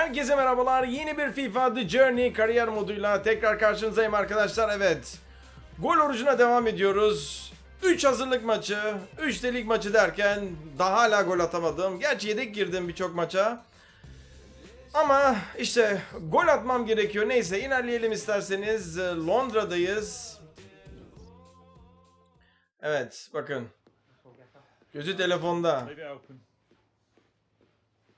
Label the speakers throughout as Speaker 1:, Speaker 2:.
Speaker 1: Herkese merhabalar. Yeni bir FIFA The Journey kariyer moduyla tekrar karşınızdayım arkadaşlar. Evet. Gol orucuna devam ediyoruz. 3 hazırlık maçı, 3 de lig maçı derken daha hala gol atamadım. Gerçi yedek girdim birçok maça. Ama işte gol atmam gerekiyor. Neyse ilerleyelim isterseniz. Londra'dayız. Evet bakın. Gözü telefonda.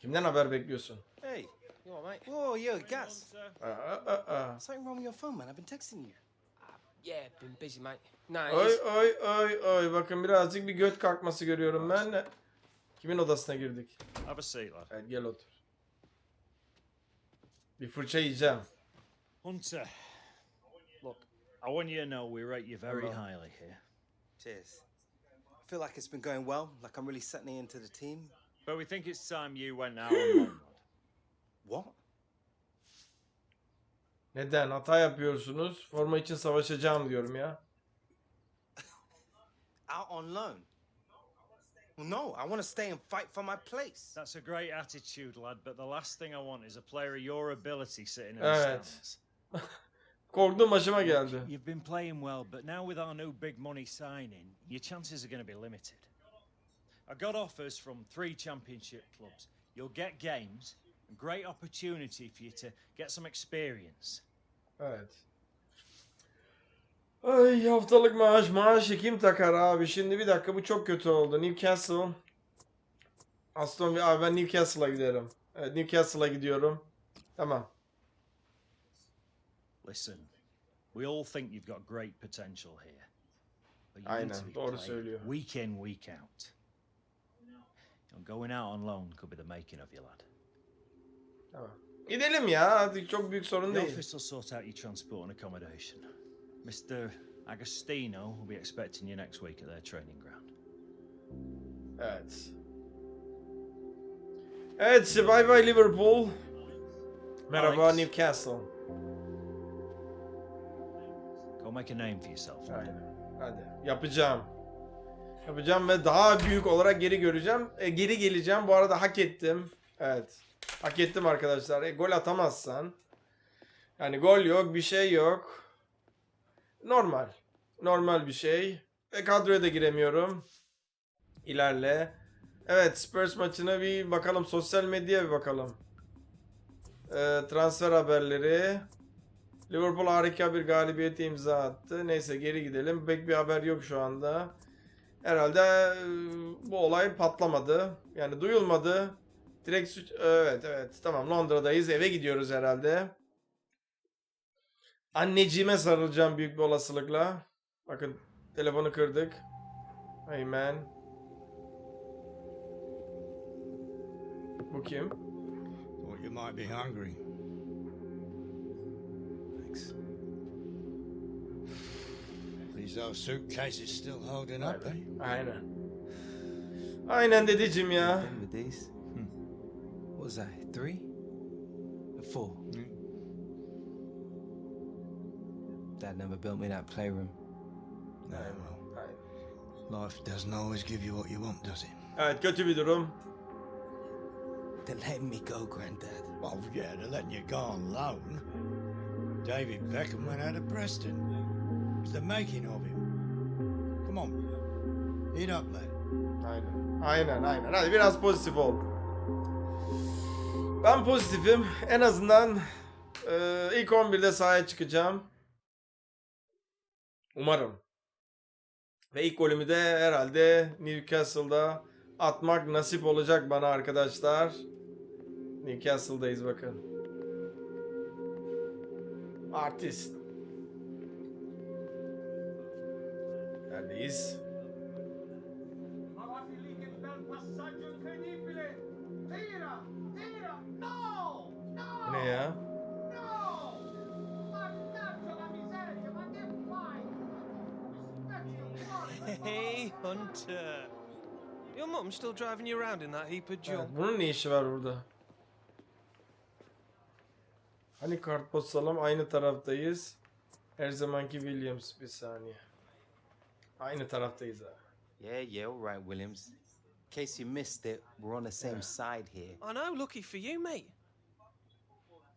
Speaker 1: Kimden haber bekliyorsun?
Speaker 2: Hey, you alright, mate? Oh, you're gas.
Speaker 1: Aa, aa, aa.
Speaker 2: Something wrong with your phone, man. I've been texting you.
Speaker 3: Uh, yeah, been busy, mate. No,
Speaker 1: Oy
Speaker 3: it's,
Speaker 1: oy oy oy bakın birazcık bir göt kalkması görüyorum ben. Kimin odasına girdik?
Speaker 4: Have a seat, lad.
Speaker 1: Evet gel otur. Bir fırça yiyeceğim.
Speaker 4: Hunter, look, I want you to know we rate you very
Speaker 1: Hello.
Speaker 4: highly here.
Speaker 2: Cheers. I feel like it's been going well, like I'm really settling into the team.
Speaker 4: But we think it's time you went out on loan, lad.
Speaker 2: What?
Speaker 1: Neden? Hata yapıyorsunuz. Forma için savaşacağım diyorum ya.
Speaker 2: Out on loan? No, I want to stay and fight for my place.
Speaker 4: That's a great attitude, lad, but the last thing I want is a player of your ability sitting in the
Speaker 1: Evet.
Speaker 4: stands.
Speaker 1: Korktuğum başıma geldi.
Speaker 4: You've been playing well, but now with our new big money signing, your chances are going to be limited. I got offers from three championship clubs. You'll get games, great opportunity for you to get some experience.
Speaker 1: Evet. Ay haftalık maaş maaşı kim takar abi? Şimdi bir dakika bu çok kötü oldu. Newcastle. Aston Villa. Abi ben Newcastle'a giderim. Evet Newcastle'a gidiyorum. Tamam.
Speaker 4: Listen, we all think you've got great potential here. But you need
Speaker 1: Aynen,
Speaker 4: to be
Speaker 1: doğru söylüyor.
Speaker 4: Week in, week out. Going out on loan could be the making of you, lad.
Speaker 1: Tamam. Gidelim ya. Artık çok büyük sorun
Speaker 4: The
Speaker 1: değil.
Speaker 4: office will sort out your transport and accommodation. Mr. Agostino will be expecting you next week at their training ground.
Speaker 1: Evet. Evet, bye bye Liverpool. Merhaba
Speaker 4: Alex.
Speaker 1: Newcastle.
Speaker 4: Go make a name for yourself.
Speaker 1: Aynen. Hadi. Yapacağım. Yapacağım ve daha büyük olarak geri göreceğim. E, geri geleceğim. Bu arada hak ettim. Evet. Hak ettim arkadaşlar. E, gol atamazsan. Yani gol yok, bir şey yok. Normal. Normal bir şey. Ve kadroya da giremiyorum. İlerle. Evet Spurs maçına bir bakalım. Sosyal medyaya bir bakalım. E, transfer haberleri. Liverpool harika bir galibiyete imza attı. Neyse geri gidelim. Pek bir haber yok şu anda. Herhalde e, bu olay patlamadı. Yani duyulmadı. Direkt suç... Evet evet tamam Londra'dayız. Eve gidiyoruz herhalde. Anneciğime sarılacağım büyük bir olasılıkla. Bakın telefonu kırdık. Amen. Bu kim?
Speaker 5: Thought you might be hungry.
Speaker 2: Thanks.
Speaker 5: These old suitcases still holding up, eh?
Speaker 1: Aynen. Aynen dedeciğim ya.
Speaker 2: Was I? Three? Or Four. Mm-hmm. Dad never built me that playroom.
Speaker 5: No,
Speaker 1: Aynen.
Speaker 5: well,
Speaker 1: Aynen.
Speaker 5: life doesn't always give you what you want, does it?
Speaker 1: Evet kötü bir durum.
Speaker 2: They're letting me go, Granddad.
Speaker 5: Well, yeah, they're letting you go on loan. David Beckham went out of Preston. It's the making of him. Come on, eat up, lad.
Speaker 1: Aynen. Aynen aynen. Hadi biraz pozitif ol. Ben pozitifim. En azından e, ilk 11'de sahaya çıkacağım. Umarım. Ve ilk golümü de herhalde Newcastle'da atmak nasip olacak bana arkadaşlar. Newcastle'dayız bakın. Artist. Neredeyiz?
Speaker 6: Hey, Hunter. Your mum's still driving you around in that heap of
Speaker 1: Evet,
Speaker 6: junk.
Speaker 1: bunun ne işi var burada? Hani kartpostalım aynı taraftayız. Her zamanki Williams bir saniye. Aynı taraftayız ha.
Speaker 2: Yeah, yeah, all right, Williams. In case you missed it, we're on the same
Speaker 1: Yeah.
Speaker 2: side here.
Speaker 6: I know, lucky for you, mate.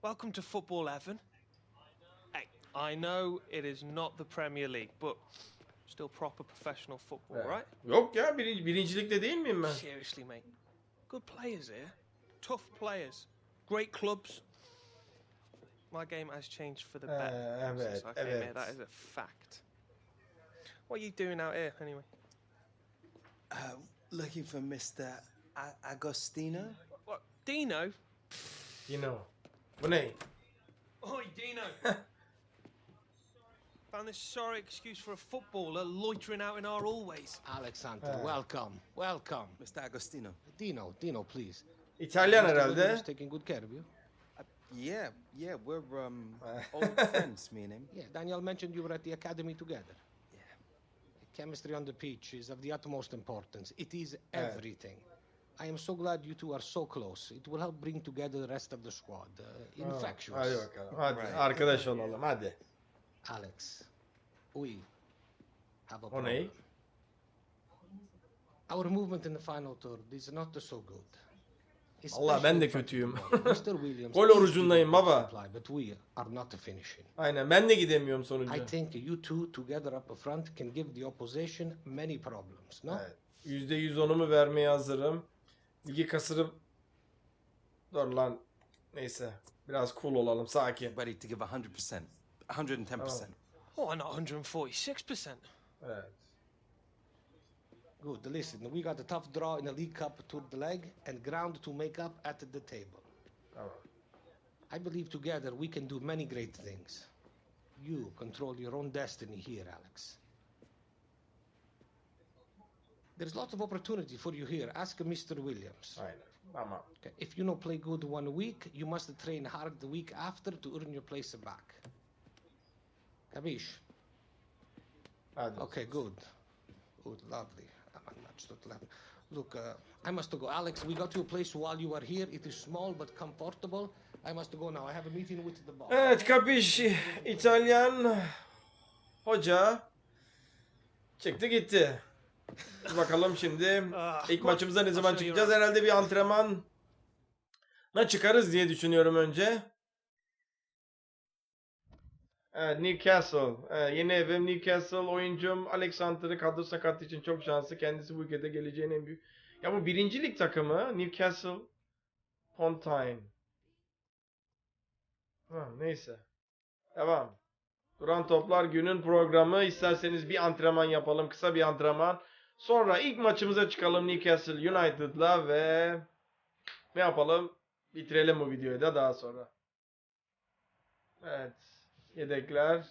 Speaker 6: Welcome to Football Evan. Hey, I know it is not the Premier League, but still proper professional football,
Speaker 1: Evet.
Speaker 6: right?
Speaker 1: Yok ya birinci, birincilikte değil miyim ben?
Speaker 6: Seriously, mate. Good players here. Tough players. Great clubs. My game has changed for the
Speaker 1: Ee,
Speaker 6: better since
Speaker 1: evet,
Speaker 6: I came here.
Speaker 1: evet.
Speaker 6: That is a fact. What are you doing out here, anyway?
Speaker 2: Uh, looking for Mr. A- Agostino?
Speaker 6: What, Dino?
Speaker 1: You know. Bu ne?
Speaker 6: Oi, Dino! Found this sorry excuse for a footballer loitering out in our hallways.
Speaker 7: Alexander,
Speaker 1: Ah.
Speaker 7: welcome, welcome.
Speaker 2: Mr. Agostino.
Speaker 7: Dino, Dino, please.
Speaker 1: İtalyan
Speaker 7: Mr.
Speaker 1: herhalde.
Speaker 7: Williams taking good care of you.
Speaker 2: Uh, yeah, yeah, we're um,
Speaker 1: Uh.
Speaker 2: old friends, me and him.
Speaker 7: Yeah, Daniel mentioned you were at the academy together.
Speaker 2: Yeah.
Speaker 7: Chemistry on the pitch is of the utmost importance. It is
Speaker 1: Yeah.
Speaker 7: everything. I am so glad you two are so close. It will help bring together the rest of the squad. Uh, infectious.
Speaker 1: Hadi bakalım. Hadi
Speaker 2: Right.
Speaker 1: arkadaş olalım hadi.
Speaker 7: Alex, we have a problem.
Speaker 1: ne?
Speaker 7: Our movement in the final third is not so good.
Speaker 1: Allah, ben de kötüyüm. Gol orucundayım baba.
Speaker 7: supply, But we are not finishing.
Speaker 1: Aynen ben de gidemiyorum sonucu.
Speaker 7: I think you two together up front can give the opposition many problems, no?
Speaker 1: Evet. Yüzde yüz onumu vermeye hazırım. Ligi kasırıp... Dur lan. Neyse. Biraz cool olalım. Sakin.
Speaker 2: Ready to give 100%. 110%.
Speaker 6: Oh, not 146%.
Speaker 1: Evet.
Speaker 7: Good. Listen, we got a tough draw in the League Cup to the leg and ground to make up at the table.
Speaker 1: Tamam.
Speaker 7: I believe together we can do many great things. You control your own destiny here, Alex. There's lots of opportunity for you here. Ask Mr. Williams.
Speaker 1: Aynen. Tamam.
Speaker 7: Okay, If you know play good one week, you must train hard the week after to earn your place back. Capish?
Speaker 1: Hadi.
Speaker 7: Okay, good. Good, lovely. I'm not so lovely. Look, uh, I must go. Alex, we got you a place while you are here. It is small but comfortable. I must go now. I have a meeting with the boss.
Speaker 1: Evet Kapiş İtalyan hoca çıktı gitti. Bakalım şimdi
Speaker 6: Ah,
Speaker 1: ilk maçımıza ne zaman çıkacağız? Herhalde bir antrenman na çıkarız diye düşünüyorum önce. Evet Newcastle. Evet, yeni evim Newcastle oyuncum Alexander'ı kadro sakatlığı için çok şanslı. Kendisi bu ülkede geleceğin en büyük. Ya bu birincilik takımı Newcastle Pontine. Ha, neyse. Devam. Duran toplar günün programı. İsterseniz bir antrenman yapalım. Kısa bir antrenman. Sonra ilk maçımıza çıkalım Newcastle United'la ve ne yapalım? Bitirelim bu videoyu da daha sonra. Evet. Yedekler.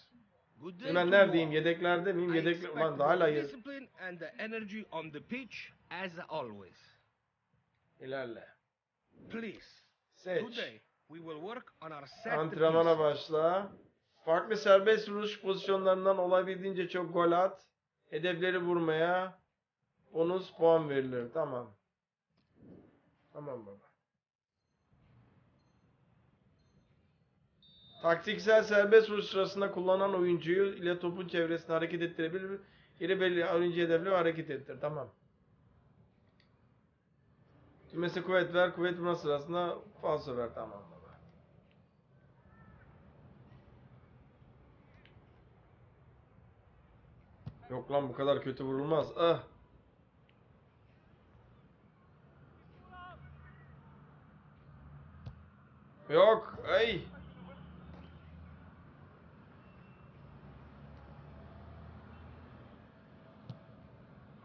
Speaker 8: To
Speaker 1: neredeyim?
Speaker 8: all.
Speaker 1: Yedekler miyim? Yedekler. Ulan daha hala
Speaker 8: always.
Speaker 1: ilerle.
Speaker 8: Please,
Speaker 1: Seç.
Speaker 8: today we will work on our set
Speaker 1: Antrenmana başla. Farklı serbest vuruş pozisyonlarından olabildiğince çok gol at. Hedefleri vurmaya bonus puan verilir. Tamam. Tamam baba. Taktiksel serbest vuruş sırasında kullanan oyuncuyu ile topun çevresinde hareket ettirebilir. Yeri belli oyuncu hedefli hareket ettir. Tamam. Kümese kuvvet ver. Kuvvet vurma sırasında falso ver. Tamam. Yok lan bu kadar kötü vurulmaz. Ah. Yok. Ay.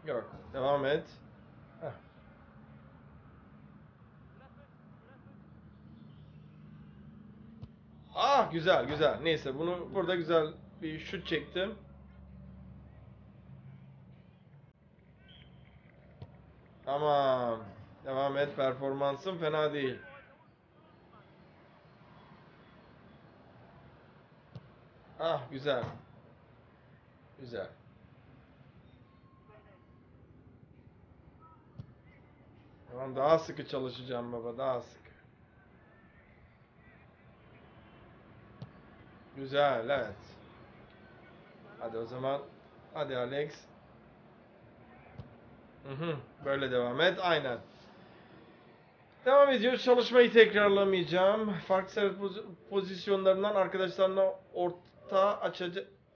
Speaker 1: Yok. Devam et. Heh. Ah güzel güzel. Neyse bunu burada güzel bir şut çektim. Tamam. Devam et. Performansın fena değil. Ah güzel. Güzel. Tamam daha sıkı çalışacağım baba. Daha sıkı. Güzel evet. Hadi o zaman. Hadi Alex. Hı hı. Böyle devam et. Aynen. Devam ediyoruz. Çalışmayı tekrarlamayacağım. Farklı servis poz- pozisyonlarından arkadaşlarına orta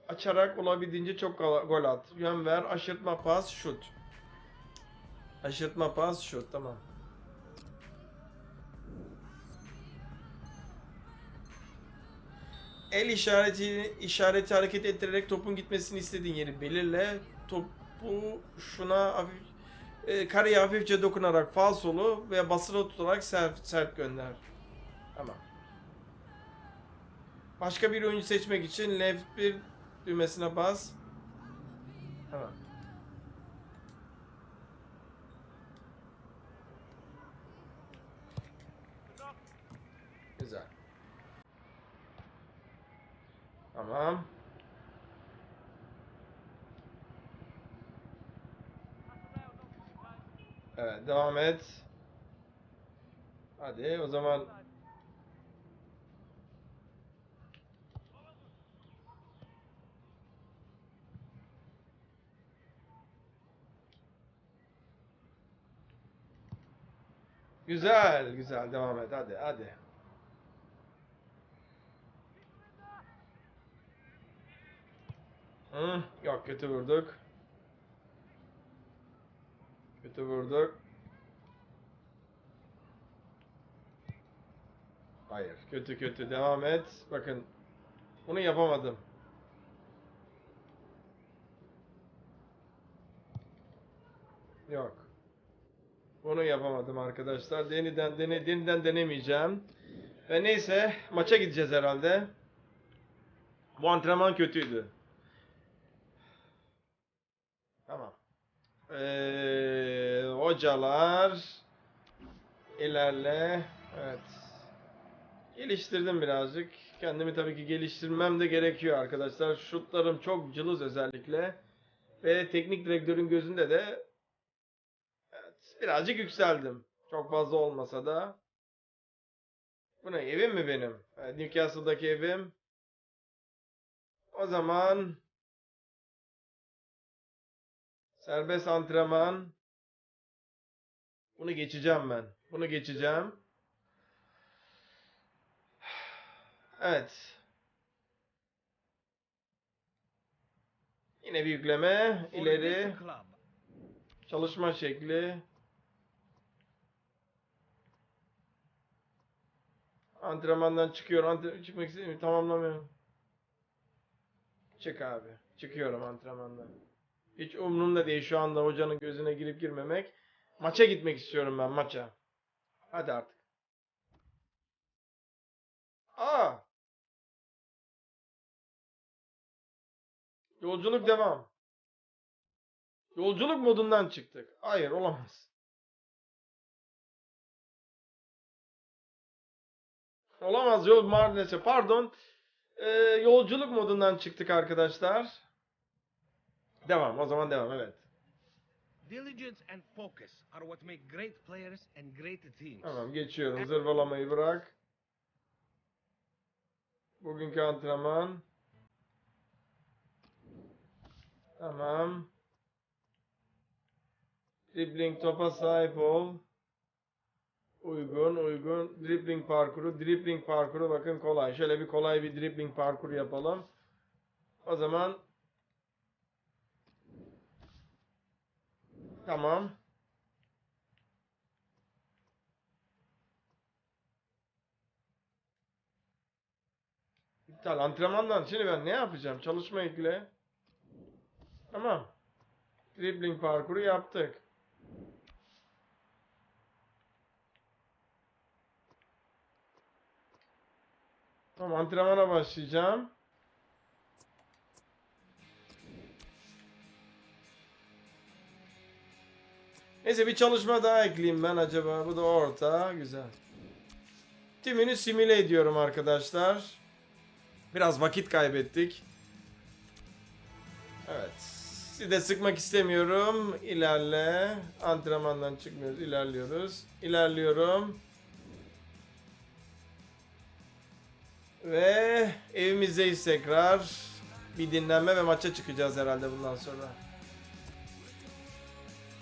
Speaker 1: açarak olabildiğince çok gol at. Yön ver, aşırtma pas, şut. Aşırtma pas, şut. Tamam. El işareti işareti hareket ettirerek topun gitmesini istediğin yeri belirle. Topu şuna hafif e, kareye hafifçe dokunarak falsolu ve basılı tutarak sert, sert gönder. Tamam. Başka bir oyuncu seçmek için left bir düğmesine bas. Tamam. Güzel. Tamam. Evet devam et. Hadi o zaman Güzel, güzel. Devam et. Hadi, hadi. Yok kötü vurduk. Kötü vurduk. Hayır, kötü kötü. Devam et. Bakın. Bunu yapamadım. Yok. Bunu yapamadım arkadaşlar. Deniden, dene, yeniden denemeyeceğim. Ve neyse maça gideceğiz herhalde. Bu antrenman kötüydü. Tamam. Ee, hocalar ilerle. Evet. Geliştirdim birazcık. Kendimi tabii ki geliştirmem de gerekiyor arkadaşlar. Şutlarım çok cılız özellikle. Ve teknik direktörün gözünde de evet, birazcık yükseldim. Çok fazla olmasa da. Bu ne evim mi benim? Newcastle'daki evim. O zaman serbest antrenman. Bunu geçeceğim ben. Bunu geçeceğim. Evet. Yine bir yükleme. ileri. Çalışma şekli. Antrenmandan çıkıyor. Ante çıkmak istemiyorum. Tamamlamıyorum. Çık abi. Çıkıyorum antrenmandan. Hiç umurumda değil şu anda hocanın gözüne girip girmemek. Maça gitmek istiyorum ben maça. Hadi artık. Aa! Yolculuk devam. Yolculuk modundan çıktık. Hayır olamaz. Olamaz yol maalesef. Pardon. Ee, yolculuk modundan çıktık arkadaşlar. Devam. O zaman devam. Evet.
Speaker 8: Diligence and focus are what make great players and great teams.
Speaker 1: Tamam geçiyorum. Zırvalamayı bırak. Bugünkü antrenman. Tamam. Dribbling topa sahip ol. Uygun, uygun. Dribbling parkuru. Dribbling parkuru bakın kolay. Şöyle bir kolay bir dribbling parkuru yapalım. O zaman Tamam. İptal antrenmandan şimdi ben ne yapacağım? Çalışma ekle. Tamam. Dribbling parkuru yaptık. Tamam antrenmana başlayacağım. Neyse bir çalışma daha ekleyeyim ben acaba. Bu da orta. Güzel. Tümünü simüle ediyorum arkadaşlar. Biraz vakit kaybettik. Evet. Sizi de sıkmak istemiyorum. İlerle. Antrenmandan çıkmıyoruz. İlerliyoruz. İlerliyorum. Ve evimizdeyiz tekrar. Bir dinlenme ve maça çıkacağız herhalde bundan sonra.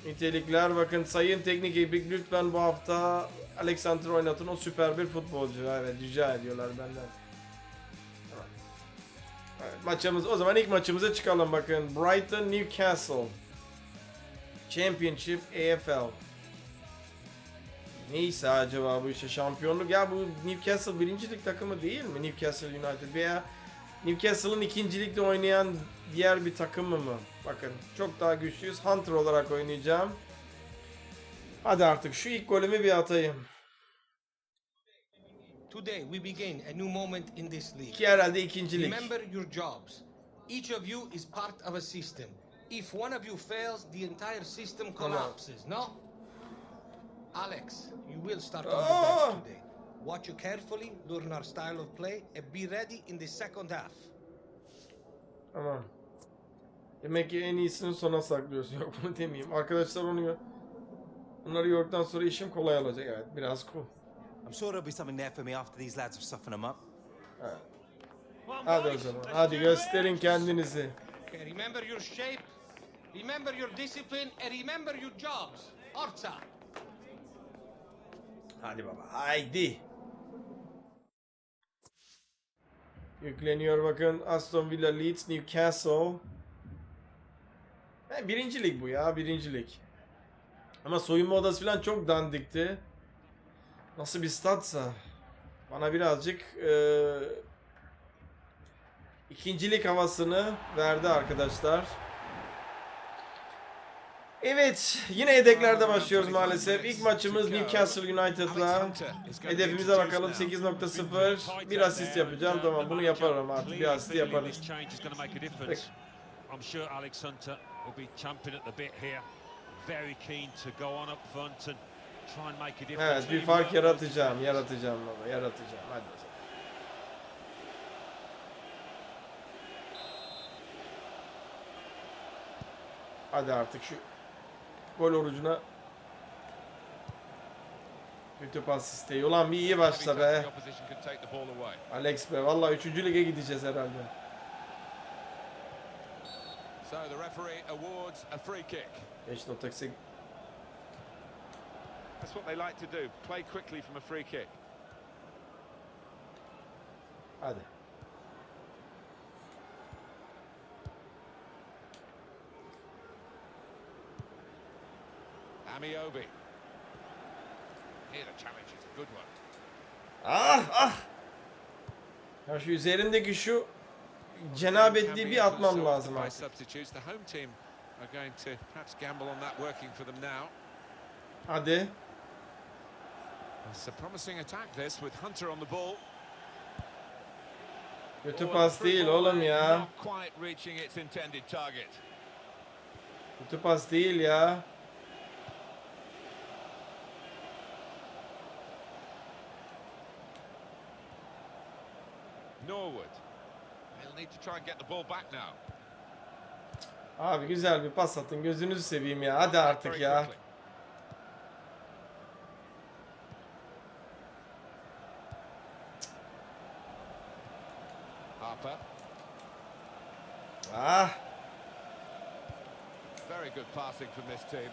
Speaker 1: Nitelikler bakın sayın teknik ekip lütfen bu hafta Alexander oynatın o süper bir futbolcu. Evet rica ediyorlar benden. Evet. Maçımız o zaman ilk maçımıza çıkalım bakın. Brighton Newcastle. Championship AFL. Neyse acaba bu işte şampiyonluk ya bu Newcastle birincilik takımı değil mi Newcastle United veya Newcastle'ın ikincilikte oynayan diğer bir takımı mı? Bakın çok daha güçlüyüz. Hunter olarak oynayacağım. Hadi artık şu ilk golümü bir atayım.
Speaker 7: Today we begin a new moment in this league.
Speaker 1: Ki herhalde ikincilik.
Speaker 7: Remember your jobs. Each of you is part of a system. If one of you fails, the entire system collapses. No? Alex, you will start on the
Speaker 1: Oh!
Speaker 7: bench today. Watch you carefully, learn our style of play, and be ready in the second half.
Speaker 1: Tamam. Demek ki en iyisini sona saklıyorsun. Yok bunu demeyeyim. Arkadaşlar onu Bunları gördükten sonra işim kolay olacak. Evet biraz cool.
Speaker 2: I'm sure there'll be something there for me after these lads have softened them up.
Speaker 4: On,
Speaker 1: Hadi o zaman. Hadi gösterin kendinizi.
Speaker 7: Okay, remember your shape, remember your discipline, and remember your jobs. Orta.
Speaker 1: Hadi baba. Haydi. Yükleniyor bakın. Aston Villa Leeds Newcastle. He, birinci lig bu ya. Birinci lig. Ama soyunma odası falan çok dandikti. Nasıl bir statsa. Bana birazcık eee ikincilik havasını verdi arkadaşlar. Evet, yine yedeklerde başlıyoruz maalesef. İlk maçımız Newcastle United'la. Hedefimize bakalım 8.0. Bir asist yapacağım. Tamam bunu yaparım artık. Bir asist yaparız. Peki.
Speaker 9: Will be champing at the bit here. Very keen to go on up front and try and make a difference.
Speaker 1: Evet bir fark yaratacağım. Yaratacağım baba. Yaratacağım. Hadi. Hadi artık şu gol orucuna kötü pas isteği. Ulan bir iyi başla be. Alex be. Vallahi 3. lige gideceğiz herhalde.
Speaker 9: So the referee awards a free kick.
Speaker 1: 5.8
Speaker 9: That's what they like to do. Play quickly from a free kick.
Speaker 1: Hadi.
Speaker 9: Amiobi. Here the challenge is a good one.
Speaker 1: Ah ah. Ya şu üzerindeki şu cenabetliği bir atmam lazım artık. Hadi. Kötü pas değil oğlum ya. Kötü pas değil ya.
Speaker 9: Norwood. They'll need to try and get the ball back now.
Speaker 1: Abi güzel bir pas atın. Gözünüzü seveyim ya. Hadi artık ya. Ah.
Speaker 9: Very good passing from this team.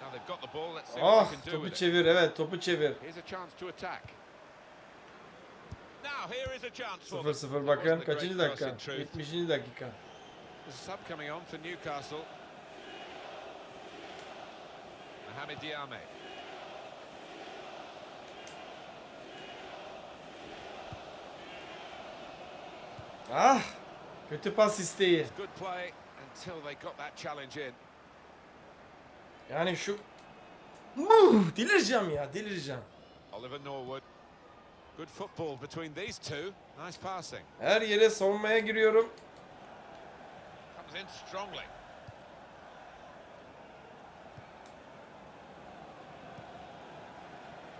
Speaker 9: Now they've got the ball. Let's see
Speaker 1: Oh
Speaker 9: what they can do
Speaker 1: topu çevir. Evet topu çevir.
Speaker 9: Here's a chance to attack. Now here is a chance for them.
Speaker 1: 0-0
Speaker 9: It
Speaker 1: bakın. Kaçıncı dakika?
Speaker 9: in truth.
Speaker 1: 70. dakika.
Speaker 9: There's a sub coming on for Newcastle. Mohamed Diame.
Speaker 1: Ah. Kötü pas isteği. Yani şu... Delireceğim ya. Delireceğim.
Speaker 9: Oliver Norwood. Good football between these two. Nice passing.
Speaker 1: Her yere savunmaya giriyorum.
Speaker 9: Comes in strongly.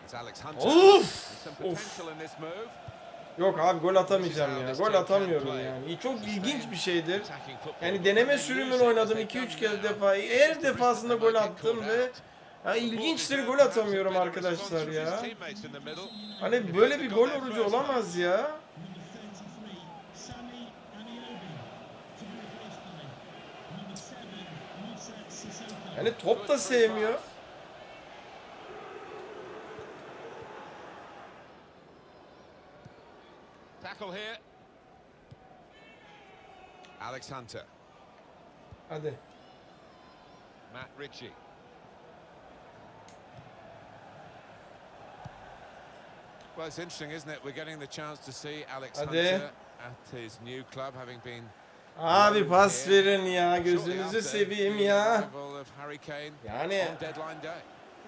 Speaker 9: It's Alex Hunter.
Speaker 1: Of! Of!
Speaker 9: potential in this move.
Speaker 1: Yok abi gol atamayacağım ya. Gol atamıyorum yani. Çok ilginç bir şeydir. Yani deneme sürümünü oynadım 2-3 kez defa. Her defasında gol attım ve ya ilginçtir gol atamıyorum arkadaşlar ya. Hani böyle bir gol orucu olamaz ya. Yani top da sevmiyor.
Speaker 9: Tackle here. Alex Hunter,
Speaker 1: Hadi.
Speaker 9: Matt Ritchie. Well, it's interesting, isn't it? We're getting the chance to see Alex
Speaker 1: Hadi.
Speaker 9: Hunter at his new club, having been
Speaker 1: Abi pas verin ya.
Speaker 9: shortly
Speaker 1: Gözünüzü
Speaker 9: after
Speaker 1: seveyim
Speaker 9: the
Speaker 1: ya.
Speaker 9: Harry Kane
Speaker 1: Yani
Speaker 9: on deadline day.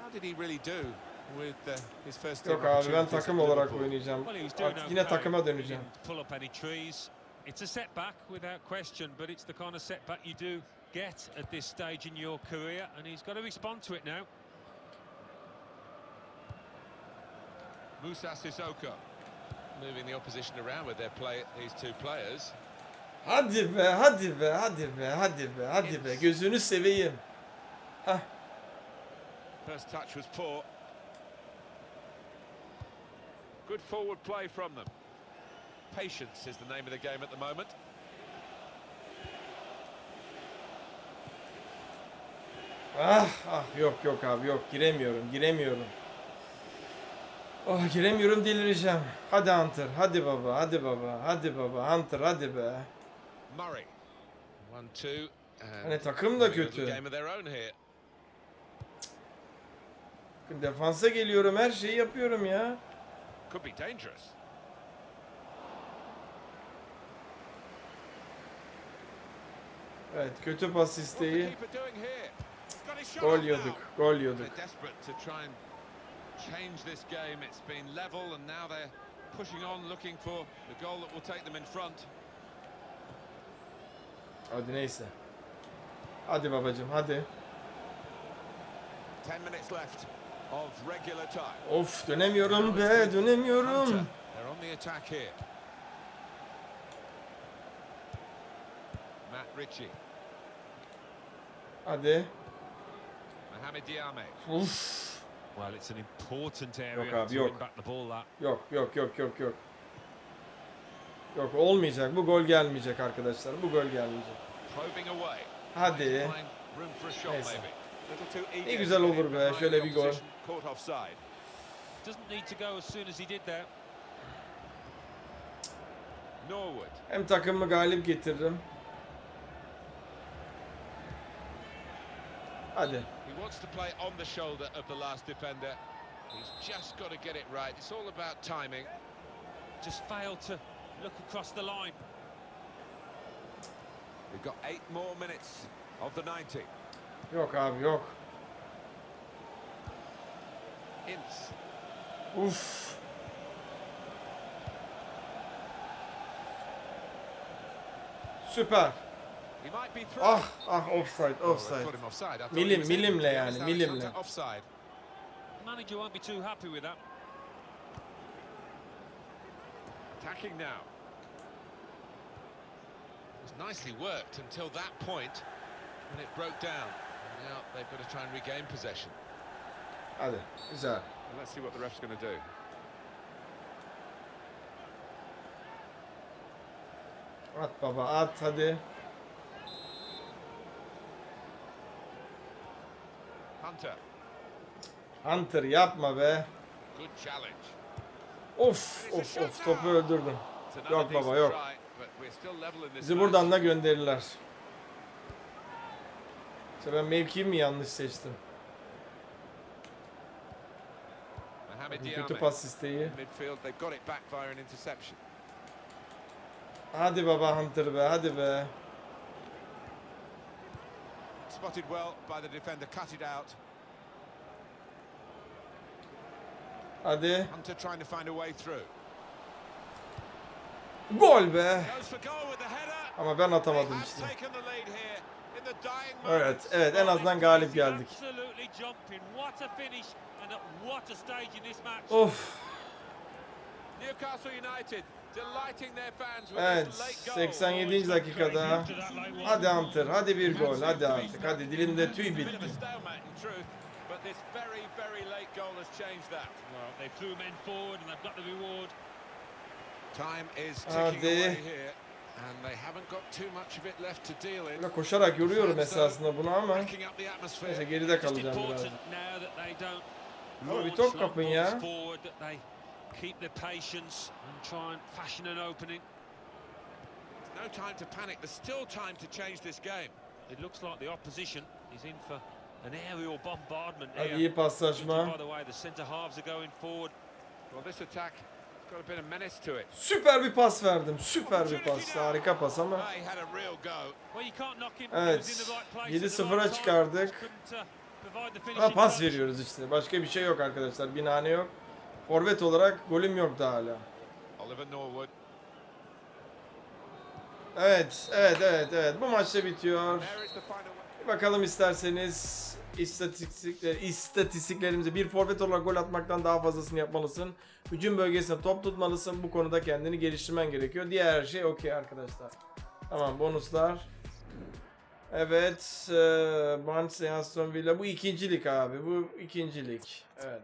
Speaker 9: How did he really do with uh, his first team
Speaker 1: yok abi ben
Speaker 9: opportunities at
Speaker 1: takım olarak
Speaker 9: Liverpool?
Speaker 1: oynayacağım.
Speaker 9: Well, he was doing
Speaker 1: Artık yine
Speaker 9: okay.
Speaker 1: takıma döneceğim.
Speaker 9: Pull up any trees. It's a setback without question, but it's the kind of setback you do get at this stage in your career, and he's got to respond to it now. Musa Sissoko moving the opposition around with their play. These two players.
Speaker 1: Hadi be, hadi be, hadi be, hadi be, hadi be. Gözünü seveyim. Hah.
Speaker 9: First touch was poor. Good forward play from them. Patience is the name of the game at the moment.
Speaker 1: Ah, ah yok yok abi yok giremiyorum, giremiyorum. Oh giremiyorum delireceğim. Hadi Hunter, hadi baba, hadi baba, hadi baba. Hunter hadi be.
Speaker 9: Murray. One two.
Speaker 1: Hani takım da kötü. Defansa geliyorum, her şeyi yapıyorum ya.
Speaker 9: Could be dangerous.
Speaker 1: Evet, kötü pas isteği. Gol yiyorduk, gol yiyorduk.
Speaker 9: Change this game. It's been level and now they're pushing on looking for the goal that will take them in front.
Speaker 1: Hadi neyse. Hadi babacım, hadi.
Speaker 9: 10 minutes left of regular time.
Speaker 1: Of dönemiyorum be, dönemiyorum.
Speaker 9: Hunter, they're on the attack here. Matt Ritchie,
Speaker 1: Hadi.
Speaker 9: Mohamed Diame.
Speaker 1: Uf.
Speaker 9: Well, it's an important area
Speaker 1: Yok abi, yok.
Speaker 9: win back the ball that.
Speaker 1: Yok, yok, yok, yok, yok. Yok olmayacak. Bu gol gelmeyecek arkadaşlar. Bu gol gelmeyecek. Hadi. Neyse. Ne güzel olur be, şöyle bir gol. Hem takımımı galip getiririm. Hadi.
Speaker 9: He wants to play on the shoulder of the last defender. He's just got to get it right. It's all about timing. Just failed to look across the line. We've got eight more minutes of the 90.
Speaker 1: Yok abi yok.
Speaker 9: Ince.
Speaker 1: Uf. Süper.
Speaker 9: He might be through.
Speaker 1: Ah ah offside
Speaker 9: Oh, they
Speaker 1: offside.
Speaker 9: put him offside. I thought
Speaker 1: Milim,
Speaker 9: he
Speaker 1: milimle yani,
Speaker 9: honest, Alex
Speaker 1: milimle.
Speaker 9: Offside. Manager won't be too happy with that. Attacking now. It was nicely worked until that point when it broke down. And now they've got to try and regain possession.
Speaker 1: Hadi. Güzel.
Speaker 9: Well, let's see what the ref's going to do.
Speaker 1: At baba at hadi.
Speaker 9: Hunter,
Speaker 1: yapma be. Of of of topu öldürdüm. Yok baba, yok. Bizi buradan da gönderirler. İşte ben mevkiyi mi yanlış seçtim? Kötü pas isteği. Hadi baba Hunter be hadi be.
Speaker 9: Spotted well by the defender, cut it out.
Speaker 1: Hadi. Gol be. Ama ben atamadım işte. Evet, evet en azından galip geldik. Of. Evet,
Speaker 9: this late goal.
Speaker 1: 87. dakikada. Hadi Hunter, hadi bir gol, hadi artık. Hadi dilimde tüy bitti.
Speaker 9: Stalemate in truth, but this very, very late goal has changed that. Well, they threw men forward and they've got the reward. Time is ticking
Speaker 1: Hadi.
Speaker 9: away here. And they haven't got too much of it left to deal in.
Speaker 1: Böyle koşarak yoruyorum esasında bunu ama
Speaker 9: Backing up the atmosphere.
Speaker 1: neyse geride kalacağım biraz.
Speaker 4: Important now that they don't
Speaker 1: Ama bir
Speaker 4: launch
Speaker 1: top
Speaker 4: long
Speaker 1: kapın
Speaker 4: balls
Speaker 1: ya.
Speaker 4: forward, that they keep their patience and try and fashion an opening.
Speaker 9: No time to panic. There's still time to change this game.
Speaker 4: It looks like the opposition is in for an aerial bombardment
Speaker 1: Hadi
Speaker 4: here.
Speaker 1: iyi paslaşma.
Speaker 4: By the way, the centre halves are going forward.
Speaker 9: Well, this attack has got a bit of menace to it.
Speaker 1: Süper bir pas verdim. Süper bir pas. Harika pas ama. Evet,
Speaker 4: He was in the right place
Speaker 1: 7-0'a
Speaker 4: at the right time.
Speaker 1: çıkardık.
Speaker 4: Uh,
Speaker 1: Ama
Speaker 4: finishing
Speaker 1: pas veriyoruz işte. Başka bir şey yok arkadaşlar. Binane yok. Forvet olarak golüm yok daha hala.
Speaker 9: Oliver Norwood.
Speaker 1: Evet, evet, evet, evet. Bu maçta bitiyor. Bakalım isterseniz istatistikler, istatistiklerimize bir forvet olarak gol atmaktan daha fazlasını yapmalısın. Hücum bölgesinde top tutmalısın. Bu konuda kendini geliştirmen gerekiyor. Diğer her şey okey arkadaşlar. Tamam bonuslar. Evet. E, Barnsley Aston Villa. Bu ikincilik abi. Bu ikincilik. Evet.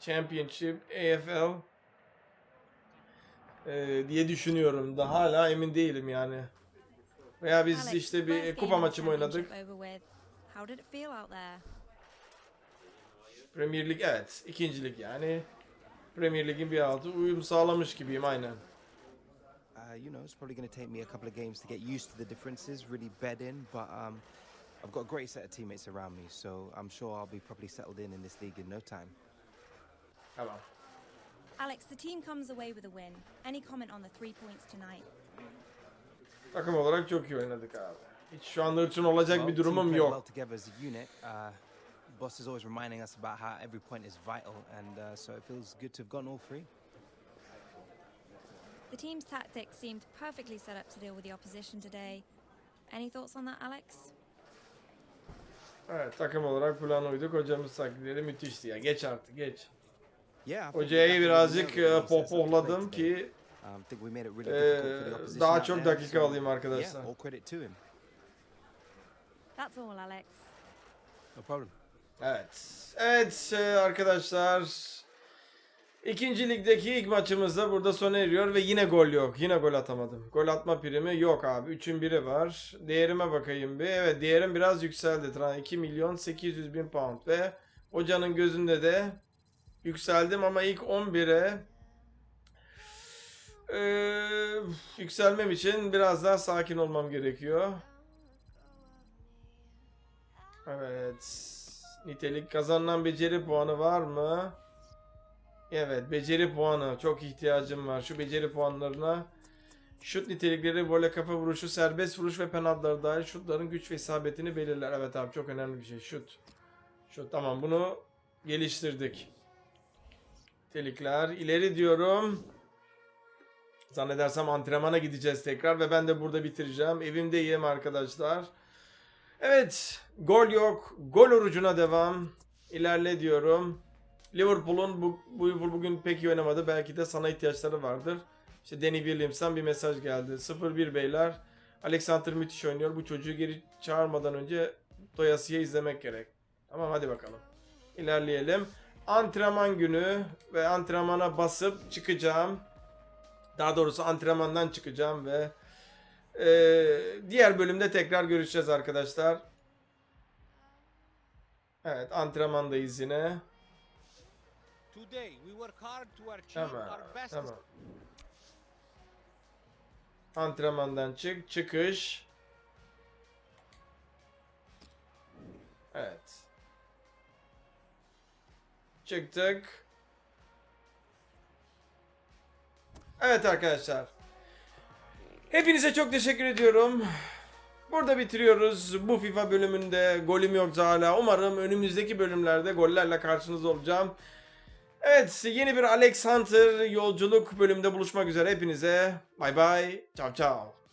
Speaker 1: Championship, AFL. E, diye düşünüyorum. Da hala emin değilim yani. Veya biz
Speaker 10: Alex,
Speaker 1: işte bir
Speaker 10: first
Speaker 1: kupa
Speaker 10: game of
Speaker 1: maçı mı oynadık?
Speaker 10: championship over with. How did it feel out there?
Speaker 1: Premier Lig evet. ikincilik yani. Premier Lig'in bir altı uyum sağlamış gibiyim aynen.
Speaker 2: Uh, you know, it's probably going to take me a couple of games to get used to the differences, really bed in. But um, I've got a great set of teammates around me, so I'm sure I'll be properly settled in in this league in no time.
Speaker 1: Tamam.
Speaker 10: Alex, the team comes away with a win. Any comment on the three points tonight?
Speaker 1: Takım olarak çok iyi oynadık abi. Hiç şu anda hırçın olacak bir durumum yok.
Speaker 2: Uh, boss is always reminding us about how every point is vital, and uh, so it feels good to have gotten all three.
Speaker 10: The team's tactics seemed perfectly set up to deal with the opposition today. Any thoughts on that, Alex?
Speaker 1: Evet takım olarak plan uyduk. Hocamız taktikleri müthişti ya. Geç artık geç.
Speaker 2: Yeah,
Speaker 1: Hocayı birazcık
Speaker 2: play
Speaker 1: pohpohladım ki
Speaker 2: Um, think we made it really
Speaker 1: Ee,
Speaker 2: difficult for the opposition
Speaker 1: daha çok dakika alayım arkadaşlar.
Speaker 2: Yeah, all credit to him.
Speaker 10: That's all, Alex.
Speaker 2: No problem.
Speaker 1: Evet. Evet e, arkadaşlar. İkinci ligdeki ilk maçımız da burada sona eriyor ve yine gol yok. Yine gol atamadım. Gol atma primi yok abi. 3'ün biri var. Değerime bakayım bir. Evet değerim biraz yükseldi. Tran 2 milyon 800 bin pound ve hocanın gözünde de yükseldim ama ilk 11'e eee, yükselmem için biraz daha sakin olmam gerekiyor. Evet. Nitelik kazanılan beceri puanı var mı? Evet, beceri puanı. Çok ihtiyacım var. Şu beceri puanlarına. Şut nitelikleri, vole kafa vuruşu, serbest vuruş ve penaltılar dahil şutların güç ve isabetini belirler. Evet abi çok önemli bir şey. Şut. Şut tamam bunu geliştirdik. Nitelikler. ileri diyorum. Zannedersem antrenmana gideceğiz tekrar ve ben de burada bitireceğim. Evimdeyim arkadaşlar. Evet, gol yok. Gol orucuna devam. İlerle diyorum. Liverpool'un bu, Liverpool bugün pek iyi oynamadı. Belki de sana ihtiyaçları vardır. İşte Danny Williams'tan bir mesaj geldi. 0-1 beyler. Alexander müthiş oynuyor. Bu çocuğu geri çağırmadan önce doyasıya izlemek gerek. Tamam hadi bakalım. İlerleyelim. Antrenman günü ve antrenmana basıp çıkacağım. Daha doğrusu antrenmandan çıkacağım ve ee, diğer bölümde tekrar görüşeceğiz arkadaşlar. Evet antrenmandayız yine. Tamam tamam. Antrenmandan çık çıkış. Evet. Çıktık. Evet arkadaşlar. Hepinize çok teşekkür ediyorum. Burada bitiriyoruz. Bu FIFA bölümünde golüm yoksa hala. Umarım önümüzdeki bölümlerde gollerle karşınızda olacağım. Evet yeni bir Alex Hunter yolculuk bölümünde buluşmak üzere hepinize. Bay bay. Ciao ciao.